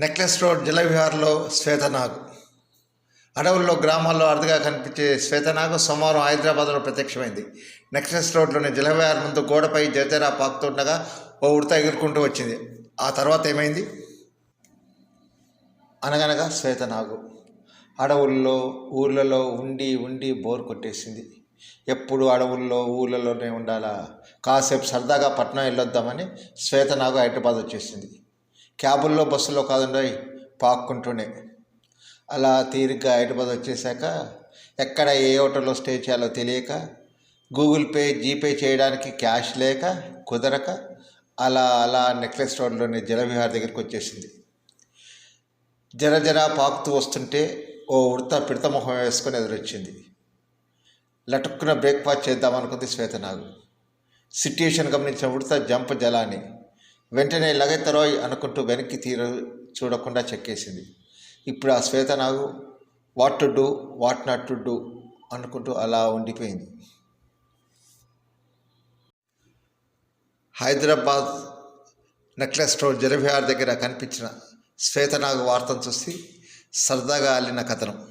Necklace road జలవిహార్లో Swetha Naagu. అడవుల్లో గ్రామాల్లో అరుదుగా కనిపించే శ్వేతనాగు సోమవారం హైదరాబాద్లో ప్రత్యక్షమైంది. నెక్లెస్ రోడ్లోని జలవిహార్ ముందు గోడపై జతేరా పాకుతుండగా ఓ ఉడత ఎగురుకుంటూ వచ్చింది. ఆ తర్వాత ఏమైంది? అనగనగా శ్వేతనాగు. అడవుల్లో ఊర్లలో ఉండి ఉండి బోర్ కొట్టేసింది. ఎప్పుడు అడవుల్లో ఊళ్ళలోనే ఉండాలా? కాసేపు సరదాగా పట్నం వెళ్ళొద్దామని శ్వేతనాగు హైదరాబాద్ వచ్చేసింది. క్యాబుల్లో బస్సులో కాదండి పాక్కుంటూనే. అలా తీరిగ్గా హైదరాబాద్ వచ్చేసాక ఎక్కడ ఏ హోటల్లో స్టే చేయాలో తెలియక గూగుల్ పే జీపే చేయడానికి క్యాష్ లేక కుదరక అలా అలా నెక్లెస్ రోడ్లోని జలవిహార్ దగ్గరికి వచ్చేసింది. జర జర పాకుతూ వస్తుంటే ఓ ఉడత పిడత ముఖం వేసుకొని ఎదురొచ్చింది. లటుక్కున బ్రేక్ఫాస్ట్ చేద్దామనుకుంది శ్వేతనాగు. సిట్యుయేషన్ గమనించిన ఉడత జంప్ జలాని వెంటనే లగెత్తరోయ్ అనుకుంటూ వెనక్కి తీర చూడకుండా చెక్కేసింది. ఇప్పుడు ఆ Swetha Naagu what to do what not to do అనుకుంటూ అలా ఉండిపోయింది. హైదరాబాద్ నెక్లెస్ రోడ్ జలవిహార్ దగ్గర కనిపించిన శ్వేతనాగు వార్తను చూసి సరదాగా అల్లిన కథనం.